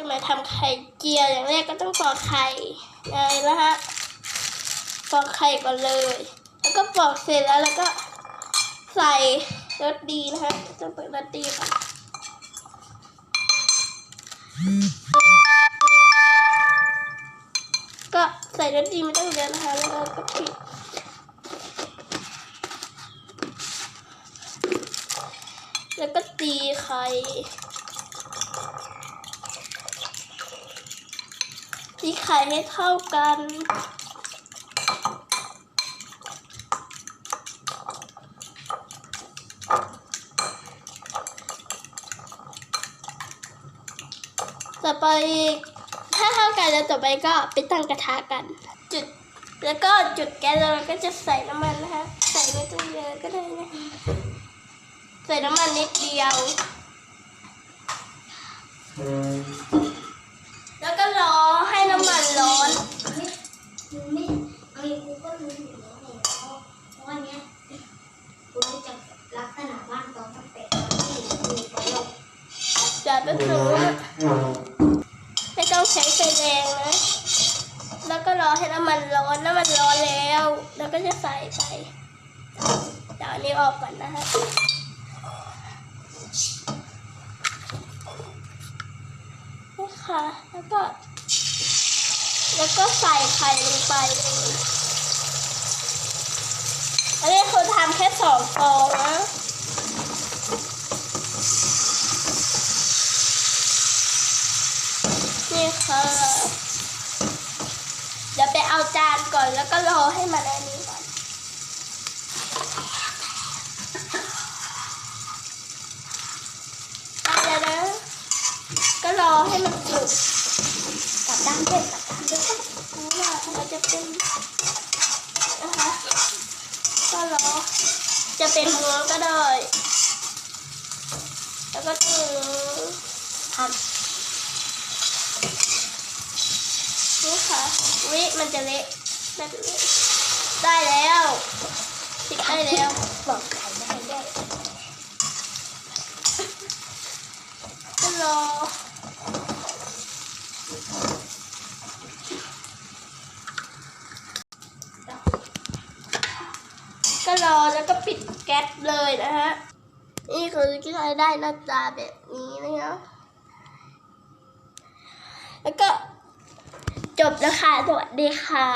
จะมาทำไข่เจียวอย่างแรกก็ต้องปอกไข่เลยนะฮะปอกไข่ก่อนเลย แล้วก็ปอกเสร็จแล้วแล้วก็ใส่รสดีนะฮะต้องเปิดรสดีก่อนก็ใส่รสดีไม่ต้องเยอะนะคะแล้วก็ปิดแล้วก็ตีไข่ ตีไข่ให้เท่ากัน ต่อไปถ้าเท่ากันแล้วต่อไปก็ไปตั้งกระทะกัน จุดแล้วก็จุดแก๊สแล้วเราก็จะใส่น้ำมันนะคะ ใส่ไม่ต้องเยอะก็ได้นะใส่น้ำมันนิดเดียวก็รอให้น้ำมันร้อน มึงไม่เอาอี กกูก็รู้อยู่แล้วไงเพราะเพราะวันเนี้ยกูรู้จักลักษณะบ้านตอนตั้งแต่ตอนที่กูไปหลบจัดไปถึงไม่ต้องใช้ไฟแรงนะแล้วก็รอให้น้ำมันร้อนน้ำมันร้อนแล้ว แล้วก็จะใส่ไปเดี๋ยวนี้ออกก่อนนะคะนี่ค่ะ แล้วก็ แล้วก็ใส่ไข่ลงไปเลยอันนี้คือทำแค่ สองฟองนะนี่ค่ะเดี๋ยวไปเอาจานก่อนแล้วก็รอให้มันอันนี้ก่อนได้แล้วนะก็รอให้มันสุกกลับด้านด้วยกลับด้านด้วยนี่ว่าเราจะเป็นนะคะ ก็รอ จะ เป็นม้วนก็ได้ แล้วก็ถึงทำนี่ค่ะวิมันจะเละแบบนี้ได้แล้วติดได้แล้วบอกไข่ไม่ให้ได้ ก็รอ ก็รอแล้วก็ปิดแก๊สเลยนะฮะ นี่คือที่เราได้หน้าตาแบบนี้นะคะแล้วก็จบแล้วค่ะสวัสดีค่ะ